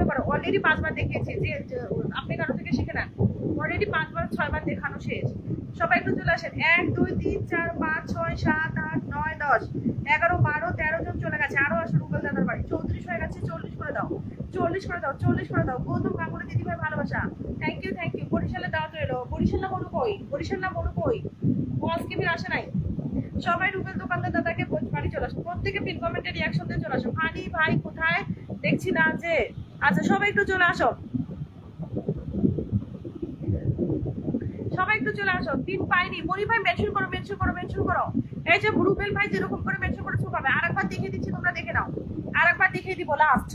এভাবে করো অলরেডি পাঁচবার দেখিয়েছি যে আপনি কারও থেকে শিখে নেন। অলরেডি পাঁচবার, ছয়বার দেখানো শেষ। সবাই একটু চলে আসেন। এক, দুই, তিন, চার, পাঁচ, ছয়, সাত, আট, নয়, দশ, এগারো, বারো, তেরো জন চলে গেছে। আরও আসো রুবেল দাদার বাড়ি। চৌত্রিশ হয়ে গেছে, চল্লিশ করে দাও। চল্লিশ করে দাও, চল্লিশ করে দাও। গৌতম কাকুরে দিদি ভাই ভালোবাসা। থ্যাংক ইউ থ্যাংক ইউ বরিশালে দাওয়া তো এলো বরিশাল না মনু কই? বরিশাল না মনু কই? ও আজকে আসে নাই? সবাই রুবেল দোকানদার দাদাকে বাড়ি চলে আসো প্রত্যেকে পিন কমেন্টে রিয়াকশন দিয়ে চলে আসো ফানি ভাই, কোথায়? দেখছি না যে আচ্ছা সবাই একটু চলে আসো। সবাই একটু চলে আসো। তিন পাইনি। মনি ভাই মেনশন করো মেনশন করো মেনশন করো। এই যে রুবেল ভাই যেরকম করে মেনশন করেছ পাবে আরেকবার দেখিয়ে দিচ্ছি, তোমরা দেখে নাও। আরেকবার দেখিয়ে দিব লাস্ট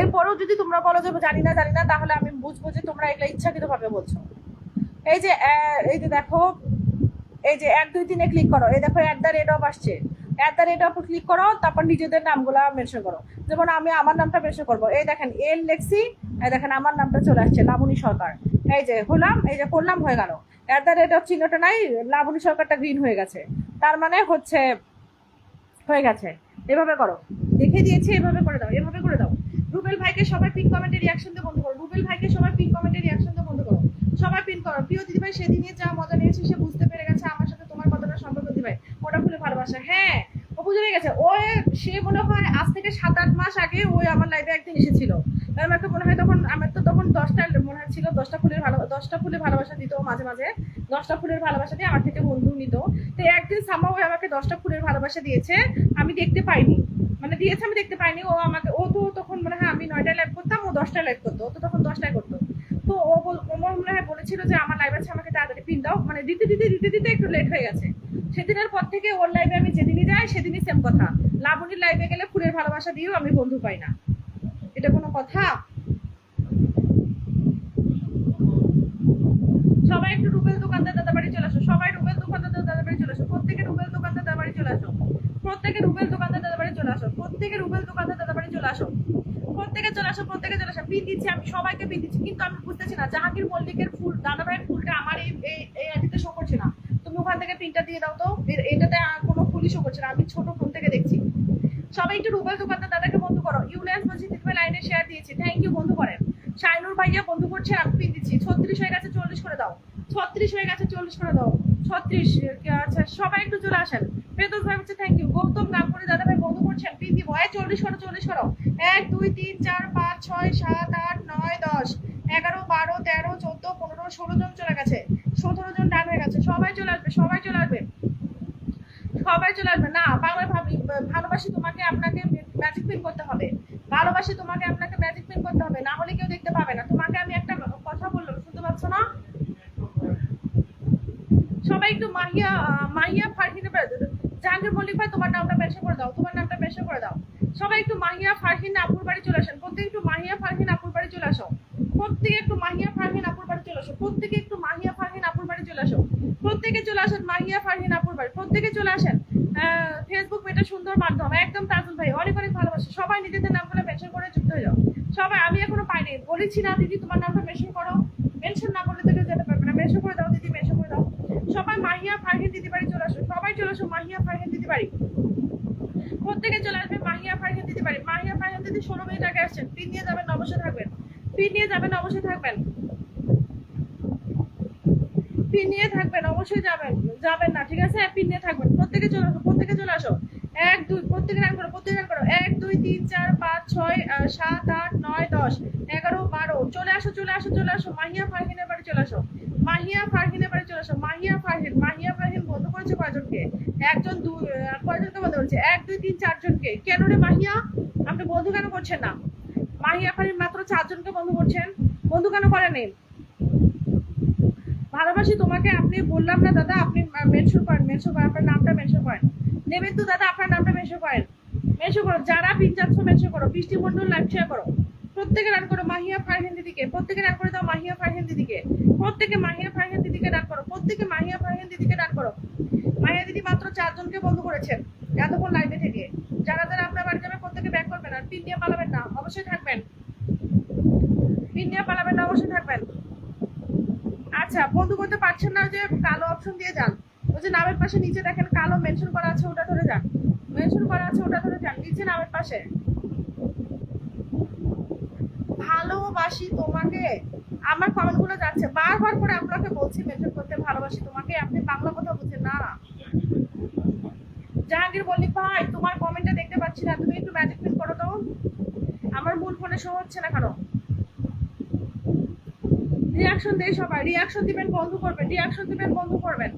এরপরেও যদি তোমরা বলো যে, জানি না জানি না, তাহলে আমি বুঝব যে তোমরা এগুলো ইচ্ছাকৃত ভাবে বলছো। এই যে এই যে দেখো, এই যে এক, দুই, তিনে ক্লিক করো। এই দেখো অ্যাট দ্য রেট অফ আসছে। At the rate of click করো, তারপর নিজেদের নামগুলা মেনশন করো। যেমন আমি আমার নামটা মেনশন করব। এই দেখেন এল লেক্সি এই দেখেন আমার নামটা চলে আসছে, লাবণী সরকার। এই যে হলাম, এই যে করলাম, হয়ে গেল। অ্যাট দ্য রেট অফ চিহ্নটা নাই, লাবণী সরকারটা গ্রিন হয়ে গেছে। তার মানে হচ্ছে, হয়ে গেছে। এভাবে করো। দেখে দিয়েছি, এভাবে করে দাও, এভাবে করে দাও। রুবেল ভাইকে সবাই পিন কমেন্টে রিয়াকশন দিয়ে বন্ধ করো। রুবেল ভাইকে সবাই পিন কমেন্টে রিয়াকশন দিয়ে বন্ধ করো। সবাই পিন করো। প্রিয় দিদি ভাই সেদিনই যা মজা নিয়েছে, সে বুঝতে পেরে গেছে আমার সাথে তোমার কতটা সম্পর্ক দিদি ভাই ওটা খুলে ভালোবাসা হ্যাঁ ও বুঝে গেছে ও সে মনে হয় আজ থেকে সাত আট মাস আগে ওই আমার লাইভে একদিন এসেছিল। আমাকে মনে হয় তখন আমার তো তখন দশটা মনে হয় ছিল, দশটা ফুলের ভালো, দশটা ফুলের ভালোবাসা দিত মাঝে মাঝে, দশটা ফুলের ভালোবাসা দিয়ে আমার থেকে বন্ধু নিত। তো একদিন সামা ওই আমাকে দশটা ফুলের ভালোবাসা দিয়েছে, আমি দেখতে পাইনি। মানে দিয়েছে, আমি দেখতে পাইনি। ও আমাকে, ও তো তখন মনে হয় আমি নয়টায় লাইভ করতাম, ও দশটায় লাইভ করতো তো তখন দশটায় করতো। তো ও বল, ও মনে হয় বলেছিল যে আমার লাইভ আছে, আমাকে তাড়াতাড়ি পিন দাও। মানে দিতে দিতে দিতে দিতে একটু লেট হয়ে গেছে। সেদিনের পর থেকে ওর লাইভে আমি যেদিনই যাই, সেদিনই সেম কথা। লাবণীর লাইভে গেলে ফুলের ভালোবাসা দিয়েও আমি বন্ধু পাই না। এটা কোনো কথা? সবাই একটু রুবেল দোকানদার দাদা বাড়ি চলে আসো। সবাই রুবেল দোকানদার দাদা বাড়ি চলে আসো। প্রত্যেকে রুবেল দোকানদার দাদা বাড়ি চলে আসো। প্রত্যেকে রুবেল দোকানদার দাদা বাড়ি চলে আসো। প্রত্যেকে রুবেল দোকানদার দাদা বাড়ি চলে আসো। প্রত্যেকে চলে আসো প্রত্যেকে চলে আসো। পিন দিচ্ছি আমি সবাইকে পিন দিচ্ছি কিন্তু আমি বুঝতেছি না, জাহাঙ্গীর মল্লিকের ফুল দাদা ভাইয়ের ফুলটা আমার এই এই আইডিতে শো করছে না। তুমি ওখান থেকে পিনটা দিয়ে দাও তো এটাতে কোনো ফুলই শো করছে না। আমি ছোট ফোন থেকে দেখছি। সবাই একটু রুবেল দোকানদার দাদাকে বন্ধু করো। ইউলেন্স বলছি দিদিভাই লাইনে শেয়ার দিয়েছি। থ্যাংক ইউ বন্ধু করেন শাইনুর ভাইয়া বন্ধু করছে, আমি পিন দিচ্ছি ছত্রিশ হয়ে গেছে, চল্লিশ করে দাও। ছত্রিশ হয়ে গেছে, চল্লিশ করে দাও। ছত্রিশ আচ্ছা সবাই একটু চলে আসেন। বেদস ভাই হচ্ছে থ্যাংক ইউ গৌতম গাঙ্গুলি দাদা ভাই বন্ধু করছেন। দিব এই চল্লিশ করো চল্লিশ করো। এক, দুই, তিন, চার, পাঁচ, ছয়, সাত, আট, নয়, দশ, এগারো, বারো, তেরো, চোদ্দ, পনেরো, ষোলো জন চলে গেছে। সতেরো জন ডান হয়ে গেছে। সবাই চলে আসবে, সবাই চলে আসবে। সবাই চলে আসবে। না, বাংলায় ভাবি ভালোবাসি তোমাকে, আপনাকে, ম্যাজিক পিন করতে হবে। ভালোবাসি তোমাকে, আপনাকে ম্যাজিক পিন করতে হবে না হলে কেউ দেখতে পাবে না তোমাকে আমি একটা কথা বললাম শুনতে পাচ্ছ না সবাই একটু মাহিয়া মাহিয়া ফারহিনে জাহাঙ্গীর মল্লিক ভাই, তোমার নামটা মেনশন করে দাও, তোমার নামটা মেনশন করে দাও। সবাই একটু মাহিয়া ফারহিন আপুর বাড়ি চলে আসেন। প্রত্যেকে একটু মাহিয়া ফারহিন আপুর বাড়ি চলে আসো। প্রত্যেকে একটু মাহিয়া ফারহিন আপুর বাড়ি চলে আসো। প্রত্যেকে একটু মাহিয়া ফারহিন আপুর বাড়ি চলে আসো। প্রত্যেকে চলে আসেন মাহিয়া ফারহিন আপুর বাড়ি। প্রত্যেকে চলে আসেন ফেসবুক এটা সুন্দর মাধ্যম, একদম তাজুল ভাই, অনেক অনেক ভালোবাসে। সবাই নিজেদের নামগুলো মেনশন করে যুক্ত হয়ে যাও। সবাই, আমি এখনও পাইনি। বলেছি না, দিদি, তোমার নামটা মেনশন করো মেনশন না করলে তো কেউ যেতে পারবে না মেনশন করে দাও দিদি মেনশন করে দাও সবাই মাহিয়া ফারহিন দিদি বাড়ি চলে আসো সবাই চলে আসো মাহিয়া ফারহিন দিদি বাড়ি প্রত্যেকে চলে আসবে মাহিয়া ফারহিন দিদি বাড়ি মাহিয়া ফারহিন দিদি ষোলো মিনিট আগে আসছেন। পিন নিয়ে যাবেন অবশ্যই থাকবেন। পিন নিয়ে যাবেন অবশ্যই থাকবেন। পিন নিয়ে থাকবেন, অবশ্যই যাবেন। যাবেন না, ঠিক আছে? পিন নিয়ে থাকবেন। প্রত্যেকে চলে আসো, প্রত্যেকে চলে আসো। এক, দুই, প্রত্যেকে রান করো, প্রত্যেকে রান করো। এক, দুই, তিন, চার, পাঁচ, ছয় সাত, আট, নয়, দশ, এগারো, বারো। চলে আসো চলে আসো চলে আসো। মাহিয়া ফারহিনের বাড়ি চলে আসো। মাহিয়া ফারহিনের বাড়ি চলে আসো। মাহিয়া ফারহিন মাহিয়া ফারহিন বন্ধ করেছে কয়জনকে? একজন দুই কয়জনকে বন্ধ করেছে? এক, দুই, তিন, চারজনকে। কেন রে মাহিয়া? বন্ধু কেন করছেন না? মাহিয়া ফারহিন মাত্র চারজনকে বন্ধ করছেন। বন্ধু কেন করেনি ভালোবাসি তোমাকে, আপনি বললাম না দাদা, আপনি মেনশন করেন মেনশন করেন, আপনার নামটা মেনশন করেন। নেবেন তো দাদা, আপনার নামটা মেনশন করেন। মেনশন করো, যারা পিন যাচ্ছ মেনশন করো, বৃষ্টি মন্ডল লাইভ শেয়ার করো। প্রত্যেকে রান করো মাহিয়া ফারহিন দিদিকে প্রত্যেকে রান করে দাও মাহিয়া ফারহিন দিদিকে প্রত্যেকে মাহিয়া ফারহিন দিদিকে রান করো, প্রত্যেকে মাহিয়া ফারহিন দিদিকে রান করো। মাহিয়া দিদি মাত্র চারজনকে বন্ধ করেছেন। এতক্ষণ লাইভে থেকে। যারা যারা আপনার বাড়ি যাবে প্রত্যেকে ব্যাক করবেন আর পিন নিয়ে পালাবেন না, অবশ্যই থাকবেন। পিন নিয়ে পালাবেন না, অবশ্যই থাকবেন। আচ্ছা বন্ধু করতে পারছেন না যে কালো অপশন দিয়ে যান। ওই যে নামের পাশে নিচে দেখেন, কালো মেনশন করা আছে, ওটা ধরে যান। মেনশন করা আছে, ওটা ধরে যান, নিচে নামের পাশে। ভালোবাসি তোমাকে। আমার কমেন্টগুলো যাচ্ছে। বারবার করে আপনাকে বলছি মেনশন করতে ভালোবাসি তোমাকে। আপনি বাংলা কথা বুঝছেন না জাহাঙ্গীর মল্লিক ভাই তোমার পাচ্ছি না, তুমি একটু ম্যাজিক করো তো। আমার মূল ফোনে শো হচ্ছে না কেন? রিয়াকশন দেই সবাই। রিয়াকশন দিবেন, বন্ধ করবেন। রিয়াকশন দিবেন, বন্ধ করবেন।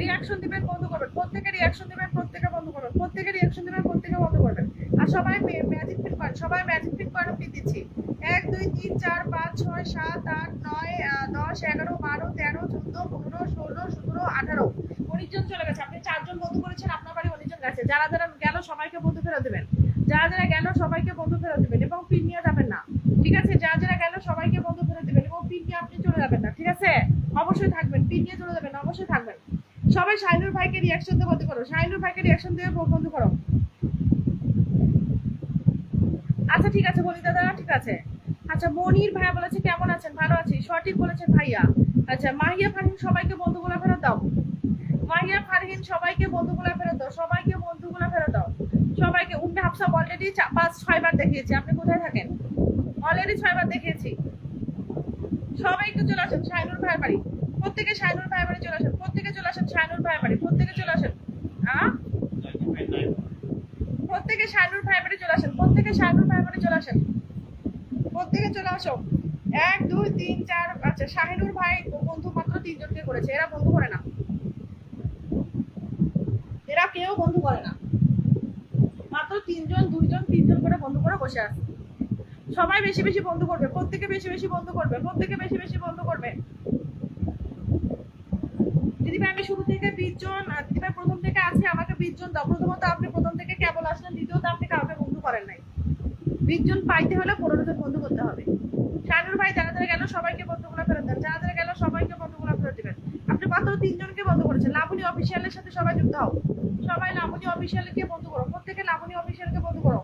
রিয়াকশন দিবেন, বন্ধ করবেন। প্রত্যেকে রিয়াকশন দিবেন, প্রত্যেকে বন্ধ করবেন। প্রত্যেকে রিয়াকশন দিবেন, প্রত্যেকে বন্ধ করবেন। আর সবাই ম্যাজিক ফিল করেন। সবাই ম্যাজিক ফিল করেন আমি দিচ্ছি। এক, দুই, তিন, চার, পাঁচ, ছয়, সাত, আট, নয় দশ, এগারো, বারো, তেরো, চোদ্দ, পনেরো, ষোলো, সতেরো, আঠারো। উনিশ জন চলে গেছে। আপনি চারজন বন্ধু করেছেন আপনার বাড়ি উনিশ জন গেছে যারা যারা গেল সবাইকে বন্ধু ফেরত দেবেন। যারা যারা গেল সবাইকে বন্ধু ফেরত দেবেন এবং পিন নিয়ে যাবেন না। ঠিক আছে? যারা যারা গেল সবাইকে বন্ধু ফেরত দেবেন এবং পিন নিয়ে আপনি চলে যাবেন না। ঠিক আছে? অবশ্যই থাকবেন, পিন নিয়ে চলে যাবেন, অবশ্যই থাকবেন। সবাই শাইনুর ভাইকে রিয়াকশন দিয়ে বন্ধু করো। শাইনুর ভাইকে রিয়াকশন দিয়ে বন্ধু করো। আচ্ছা ঠিক আছে বলি দাদা, ঠিক আছে। আচ্ছা মনির ভাইয়া বলেছে, কেমন আছেন? ভালো আছি। সঠিক বলেছেন ভাইয়া। আচ্ছা মাহিয়া ফারহিন সবাইকে বন্ধুগুলা ফেরত দাও। মাহিয়া ফারহিন, সবাইকে বন্ধুগুলো ফেরত দাও, সবাইকে বন্ধুগুলো ফেরত দাও। সবাইকে, উম্মে হাফসা অলরেডি পাঁচ ছয়বার দেখিয়েছি। আপনি কোথায় থাকেন? অলরেডি ছয়বার দেখিয়েছি। সবাই একটু চলে আসেন শাইনুর ভাইয়ের বাড়ি। প্রত্যেকে শাইনুর ভাইয়ের বাড়ি চলে আসেন, প্রত্যেকে চলে আসেন শাইনুর ভাইয়ের বাড়ি, প্রত্যেকে চলে আসেন। হ্যাঁ প্রত্যেকে শাইনুর ভাইয়ের বাড়ি চলে আসেন, প্রত্যেকে শাইনুর ভাইয়ের বাড়ি চলে আসেন। প্রত্যেকে চলে আসো। এক, দুই, তিন, চার আচ্ছা শাহিনুর ভাই বন্ধু মাত্র তিনজনকে করেছে, এরা বন্ধু করে না। কেউ বন্ধু করে না। মাত্র তিনজন, দুইজন, তিনজন করে বন্ধু করে বসে আছে। সবাই বেশি বেশি বন্ধু করবে, প্রত্যেকে বেশি বেশি বন্ধু করবে, প্রত্যেকে বেশি বেশি বন্ধু করবে। দিদিভাই আমি শুরু থেকে বিশ জন প্রথম থেকে আছে, আমাকে বিশ জন দাও। প্রথমত আপনি প্রথম থেকে কেবল আসলেন, দ্বিতীয়ত আপনি কাউকে বন্ধু করেন নাই। বিশ জন পাইতে হলে পনেরো জন বন্ধু করতে হবে। শানুর ভাই, যারা যারা গেল সবাইকে বন্ধুগুলো ফেরত দেন। যারা যারা গেল সবাইকে বন্ধুগুলো ফেরত দিবেন আপনি মাত্র করেছেন লাবণী অফিসিয়ালের সাথে সবাই যুক্ত হও সবাই লাবণী অফিসিয়ালকে বন্ধু করো প্রত্যেকে লাবণী অফিসিয়ালকে বন্ধু করো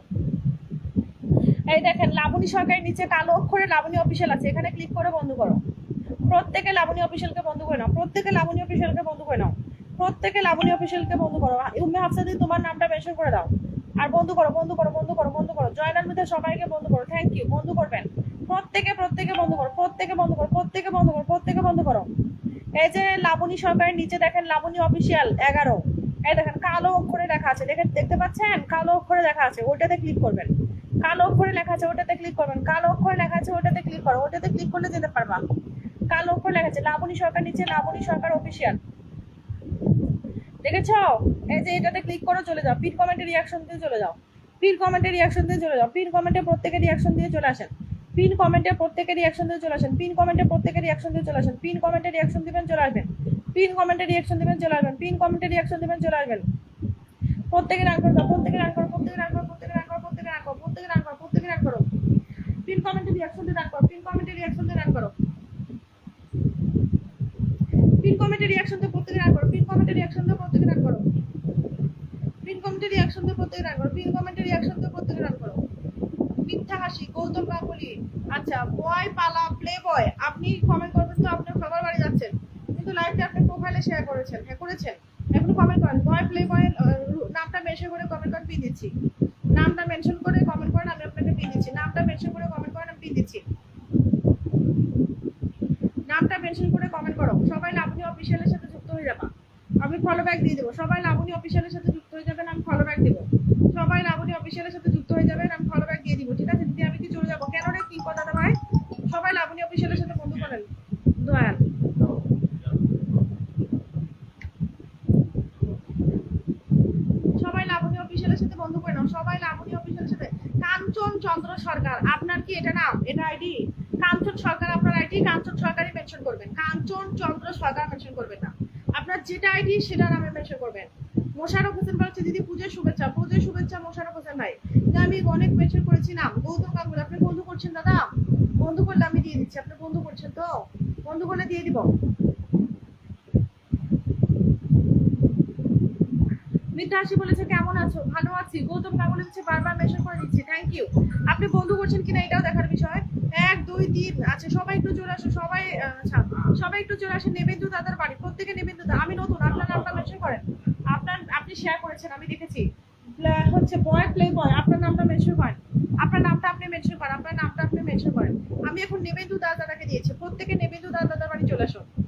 এই দেখেন লাবণী সরকারের নিচে কালো অক্ষরে লাবণী অফিসিয়াল আছে এখানে ক্লিক করে বন্ধ করো প্রত্যেকে লাবণী অফিসিয়ালকে বন্ধ করে নাও প্রত্যেকে লাবণী অফিসিয়ালকে বন্ধ করে নাও প্রত্যেকে লাবণী অফিসিয়ালকে বন্ধ করো উম্মে হাফসাদি তোমার নামটা মেনশন করে দাও আর বন্ধু করো বন্ধু করো বন্ধু করো বন্ধ করো জয়নার মধ্যে সবাইকে বন্ধ করো থ্যাংক ইউ বন্ধ করবেন প্রত্যেকে প্রত্যেকে বন্ধ করো প্রত্যেকে বন্ধ করো প্রত্যেকে বন্ধ করো প্রত্যেকে বন্ধ করো এই যে লাবণী সরকারের নিচে দেখেন লাবণী অফিসিয়াল এগারো। এই দেখেন, কালো অক্ষরে লেখা আছে। দেখেন দেখতে পাচ্ছেন? কালো অক্ষরে লেখা আছে, ওটাতে ক্লিক করবেন। কালো অক্ষরে লেখা আছে, ওটাতে ক্লিক করবেন। কালো অক্ষরে লেখা আছে, ওটাতে ক্লিক করো। ওটাতে ক্লিক করলে যেতে পারবা। কালো অক্ষরে লেখা আছে, লাবণী সরকার নিচে, লাবণী সরকার অফিসিয়াল দেখেছ? এই যে এটাতে ক্লিক করে, চলে যাও। পিন কমেন্টে রিয়াকশন দিয়ে চলে যাও। পিন কমেন্টে রিয়াকশন দিয়ে চলে যাও। পিন কমেন্টে প্রত্যেকে রিয়াকশন দিয়ে চলে আসেন। পিন কমেন্টে প্রত্যেকে রিয়াকশন দিয়ে চলে আসেন। পিন কমেন্টে প্রত্যেকে রিয়াকশন দিয়ে চলে আসেন। পিন কমেন্টে রিয়াকশন দিবেন, চলে আসবেন। পিন কমেন্টে রিয়াকশন দিবেন, চলে আসবেন। পিন কমেন্টে রিয়াকশন দিবেন, চলে আসবেন। প্রত্যেকে রান করে প্রত্যেকে রান করো প্রত্যেকে রান করো প্রত্যেকে রান করো প্রত্যেকে রান করো প্রত্যেকে রান করো পিন কমেন্টে রিয়াকশন দিয়ে রান করো পিন কমেন্টে রিয়াকশন দিয়ে রান করো পিন কমেন্টে রিয়াকশন দিয়ে প্রত্যেকে রান করো পিন কমেন্টে রিয়াকশন দিয়ে প্রত্যেকে রান করো পিন কমেন্টে রিয়াকশন দিয়ে প্রত্যেকে রান করো পিন কমেন্টে রিয়াকশন দিয়ে প্রত্যেকে রান করো মিথ্যা হাসি গৌতম গাঙ্গুলি আচ্ছা বয় পালা প্লে বয় আপনি কমেন্ট করবেন তো সবার বাড়ি যাচ্ছেন, কিন্তু লাইভটা আপনি প্রোফাইলে শেয়ার করেছেন হ্যাঁ করেছেন। কমেন্ট করেন বয় প্লে বয় নামটা মেনশন করে কমেন্ট করেন পিন দিচ্ছি। নামটা মেনশন করে কমেন্ট করেন, আমি আপনাকে পিন দিচ্ছি। নামটা মেনশন করে কমেন্ট করেন, আমি পিন দিচ্ছি। নামটা মেনশন করে কমেন্ট করো। সবাই লাবণী অফিসিয়ালের সাথে যুক্ত হয়ে যাবা। আমি ফলো ব্যাক দিয়ে দেবো। সবাই লাবণী অফিসিয়ালের সাথে যুক্ত হয়ে যাবেন, আমি ফলো ব্যাক দেবো। সবাই লাবণী অফিসিয়ালের সাথে যুক্ত হয়ে যাবেন আমি ফলো ব্যাক দিয়ে দিব ঠিক আছে দিদি আমি কি চলে যাব কেন রে কি কথা দাদা ভাই সবাই লাবণী অফিসিয়ালের সাথে বন্ধু করেন দয়াল সবাই লাবণী অফিসিয়ালের সাথে বন্ধু করে নাও সবাই লাবণী অফিসিয়ালের সাথে কাঞ্চন চন্দ্র সরকার, আপনার কি এটা নাম? এটা আইডি? কাঞ্চন সরকার, আপনার আইডি? কাঞ্চন সরকারই মেনশন করবেন। কাঞ্চন চন্দ্র সরকার মেনশন করবেন না। আপনার যেটা আইডি সেটা নামে মেনশন করবেন। মোশারফ হোসেন বলছে দিদি পুজোর শুভেচ্ছা। পুজোর শুভেচ্ছা মোশারফ হোসেন ভাই। আমি অনেক মেনশন করেছি নাম। গৌতম গাঙ্গুলি, আপনি বন্ধু করছেন দাদা? বন্ধু করলে আমি দিয়ে দিচ্ছি। আপনি বন্ধু করছেন তো? বন্ধু করলে দিয়ে দিব। হাসি বলেছে, কেমন আছো? ভালো আছি। গৌতম গাঙ্গুলি হচ্ছে বারবার মেনশন করে দিচ্ছি থ্যাংক ইউ আপনি বন্ধু করছেন কিনা এটাও দেখার বিষয়। এক, দুই, তিন আচ্ছা সবাই একটু চলে আসো, সবাই আচ্ছা সবাই একটু চলে আসেন। নেবেন্দু দাদার বাড়ি, প্রত্যেকে নেবেন্দু দা, আমি নতুন, আপনার নামটা মেনশন করেন। আপনার, আপনি শেয়ার করেছেন, আমি দেখেছি। হচ্ছে বয় প্লে বয় আপনার নামটা মেনশন করেন। আপনার নামটা আপনি মেনশন করেন, আপনার নামটা আপনি মেনশন করেন। আমি এখন নেবেন্দু দাদাকে দিয়ে দাদা দাদার বাড়ি চলে আসো।